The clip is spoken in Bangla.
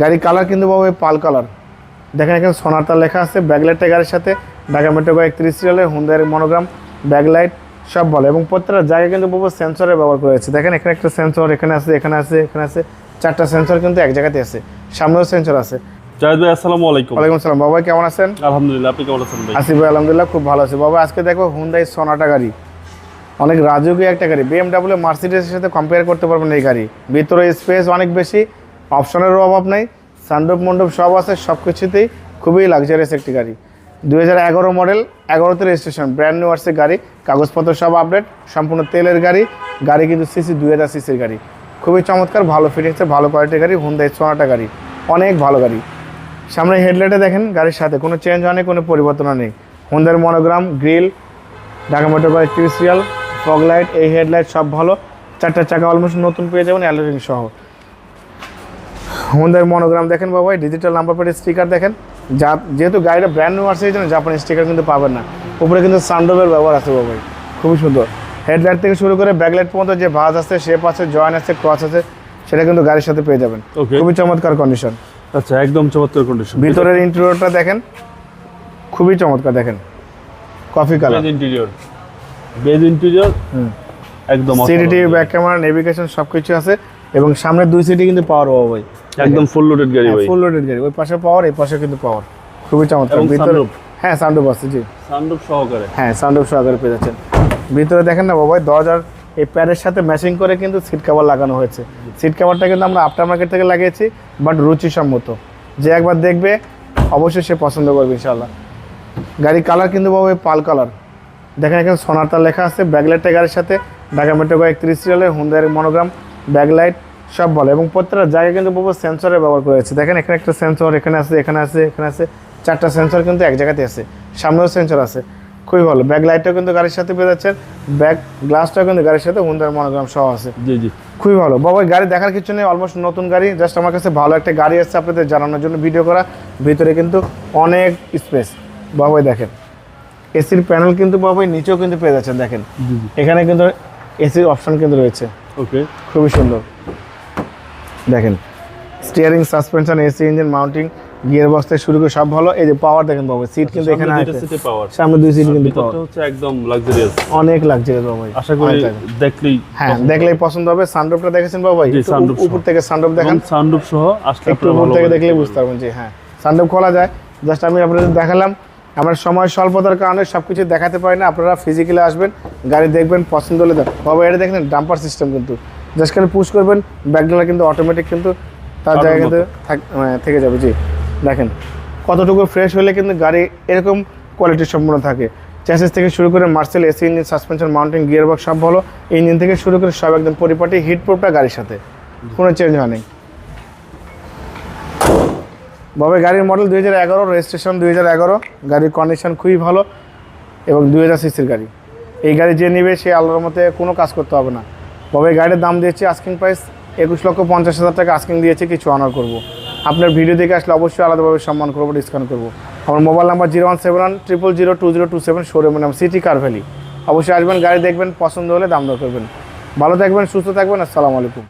গাড়ি কালার কিন্তু বাবু পাল কালার। দেখেন এখানে সোনারতা লেখা আছে ব্যাকলাইটটা গাড়ির সাথে ঢাকা মেট্রো একত্রিশ সিরিয়ালের হুন্দার মনোগ্রাম ব্যাকলাইট সব বলে। এবং প্রত্যেকটা জায়গায় কিন্তু বাবু সেন্সরের ব্যবহার করা হয়েছে। দেখেন এখানে একটা সেন্সর এখানে আছে এখানে আছে এখানে আছে চারটা সেন্সর কিন্তু এক জায়গাতে আছে। সামনেও সেন্সর আছে। জাহেদ ভাই আসসালামু আলাইকুম। ওয়ালাইকুম আসসালাম। বাবা কেমন আছেন? আলহামদুলিল্লাহ আপনি কেমন আছেন ভাই? আসিফ ভাই আলহামদুলিল্লাহ খুব ভালো আছে। বাবা আজকে দেখো হুন্দাই সোনাটা গাড়ি। অনেক রাজকীয় একটা গাড়ি। বিএমডাব্লিউ মার্সিডিজের সাথে কম্পেয়ার করতে পারবেন এই গাড়ি। ভিতরে স্পেস অনেক বেশি অপশনেরও অভাব নেই সানডোপ মণ্ডপ সব আছে, সব কিছুতেই খুবই লাক্সারিয়াস একটি গাড়ি। দু হাজার এগারো মডেল এগারোতে রেজিস্ট্রেশন ব্র্যান্ড নিউ আর্সের গাড়ি, কাগজপত্র সব আপডেট সম্পূর্ণ তেলের গাড়ি গাড়ি কিন্তু সিসি দুই হাজার সিসির গাড়ি। খুবই চমৎকার, ভালো ফিটিংসের ভালো কোয়ালিটির গাড়ি হুন্দাই সোনাটা গাড়ি, অনেক ভালো গাড়ি। সামনে হেডলাইটে দেখেন গাড়ির সাথে, কোনো চেঞ্জ হয়নি কোনো পরিবর্তন নেই। হুন্দার monogram grill Dhaka motor bike serial fog light এই হেডলাইট সব ভালো। চারটা চাকা অলমোস্ট নতুন পেয়ে যাবেন অ্যালোরিং সহ। হুন্দার মনোগ্রাম দেখেন বাবা ডিজিটাল নাম্বার প্লেটের স্টিকার দেখেন। যা যেহেতু গাড়িটা ব্র্যান্ড নিউ আসছে এই জন্য জাপানি স্টিকার কিন্তু পাবেন না। উপরে কিন্তু সানডোবের ব্যবহার আছে বাবাই খুবই সুন্দর। হেডলাইট থেকে শুরু করে ব্যাকলাইট পর্যন্ত যে ভাঁজ আছে শেপ আছে জয়েন আছে ক্রস আছে সেটা কিন্তু গাড়ির সাথে পেয়ে যাবেন. খুবই চমৎকার কন্ডিশন আচ্ছা একদম চমৎকার কন্ডিশন ভিতরের ইন্টেরিয়রটা দেখেন খুবই চমৎকার দেখেন। Coffee colour interior beige interior. একদম সিডিটি ব্যাক ক্যামেরা নেভিগেশন সব কিছু আছে। এবং সামনের দুই সিটি কিন্তু পাওয়ার পাবো ভাই। একদম ফুল লোডেড গাড়ি ভাই। ফুল লোডেড গাড়ি। ওই পাশে পাওয়ার এই পাশে কিন্তু পাওয়ার খুবই চমৎকার। ভিতরে হ্যাঁ সানরুফ আছে জি। সানরূপ সহকারে। হ্যাঁ সানরুফ সহকারে পেয়ে যাচ্ছেন। ভিতরে দেখেন না বাবা দরজার এই প্যাডের সাথে ম্যাচিং করে কিন্তু সিট কভার লাগানো হয়েছে। সিট কভারটা কিন্তু আমরা আফটার মার্কেট থেকে লাগিয়েছি বাট রুচিসম্মত। যে একবার দেখবে অবশ্যই সে পছন্দ করবে ইনশাল্লাহ গাড়ির কালার কিন্তু বাবা ওই পাল কালার দেখেন এখানে সোনারতা লেখা আছে ব্যাকলাইটটা গাড়ির সাথে। ঢাকা মেট্রো একত্রিশ সিরিয়ালের হুন্দার মনোগ্রাম ব্যাকলাইট সব বলে। এবং প্রত্যেকটা জায়গায় কিন্তু বাবু সেন্সরের ব্যবহার করেছে দেখেন এখানে একটা সেন্সর এখানে আছে এখানে আছে এখানে আছে। চারটা সেন্সর কিন্তু এক জায়গাতে আছে। সামনেও সেন্সর আছে। খুবই ভালো। ব্যাক লাইটটাও কিন্তু গাড়ির সাথে পেয়ে যাচ্ছেন। ব্যাক গ্লাসটাও কিন্তু গাড়ির সাথে হুন্দার মনোগ্রাম সহ আছে। জি জি। খুবই ভালো। বাবা গাড়ি দেখার কিছু নেই। অলমোস্ট নতুন গাড়ি। জাস্ট আমার কাছে ভালো একটা গাড়ি আসছে আপনাদের জানানোর জন্য ভিডিও করা। ভিতরে কিন্তু অনেক স্পেস বাবাই দেখেন। এসির প্যানেল কিন্তু বাবাই নিচেও কিন্তু পেয়ে যাচ্ছেন। দেখেন। এখানে কিন্তু এসির অপশন কিন্তু রয়েছে। ওকে খুবই সুন্দর। দেখেন steering suspension AC engine mounting gear box থেকে শুরু করে সব ভালো। এই যে পাওয়ার দেখেন বাবা সিট কিন্তু এখানে আছে। সিটে পাওয়ার সামনে দুই সিট কিন্তু পাওয়ার হচ্ছে একদম লাক্সারিয়াস অনেক লাগছে বাবা আশা করি দেখলেই হ্যাঁ দেখলেই পছন্দ হবে। সানরুফটা দেখেছেন বাবা উপর থেকে সানরুফ দেখেন। সানরূপ সহ আসলে একটু উপর থেকে দেখলেই বুঝতে পারবেন যে হ্যাঁ। সানরুফ খোলা যায়। জাস্ট আমি আপনাদের দেখালাম। আমার সময় স্বল্পতার কারণে সব কিছু দেখাতে পারি না। আপনারা ফিজিক্যালি আসবেন গাড়ি দেখবেন পছন্দ হলে বাবা এটা দেখেন ডাম্পার সিস্টেম কিন্তু। জাস্ট খালি পুশ করবেন ব্যাকডালা কিন্তু অটোমেটিক কিন্তু তার কারোর জায়গায় কিন্তু থাক- মানে থেকে যাবে জি। দেখেন কতটুকু ফ্রেশ হলে কিন্তু গাড়ি এরকম কোয়ালিটি সম্পূর্ণ থাকে। চ্যাসেস থেকে শুরু করে Marcel AC engine suspension mounting gear box সব ভালো। ইঞ্জিন থেকে শুরু করে সব একদম পরিপাটি হিট প্রুফটা গাড়ির সাথে। কোনো চেঞ্জ হয়নি বাবা গাড়ির মডেল দুই হাজার এগারো রেজিস্ট্রেশন দুই হাজার এগারো। গাড়ির কন্ডিশন খুবই ভালো এবং দুই হাজার সিসির গাড়ি। এই গাড়ি যে নেবে সে আল্লাহর মতে কোনো কাজ করতে হবে না। এই গাড়ির দাম দিয়েছি আস্কিং প্রাইস একুশ লক্ষ পঞ্চাশ হাজার টাকা আস্কিং দিয়েছি, কিছু অনার করব। আপনার ভিডিও দেখে আসলে অবশ্যই আলাদাভাবে সম্মান করব ডিসকাউন্ট করব। আমার mobile number zero one seven one triple zero two zero two seven showroom নাম সিটি কার ভ্যালি অবশ্যই আসবেন, গাড়ি দেখবেন, পছন্দ হলে দাম দর করবেন। ভালো থাকবেন, সুস্থ থাকবেন, আসসালামু আলাইকুম।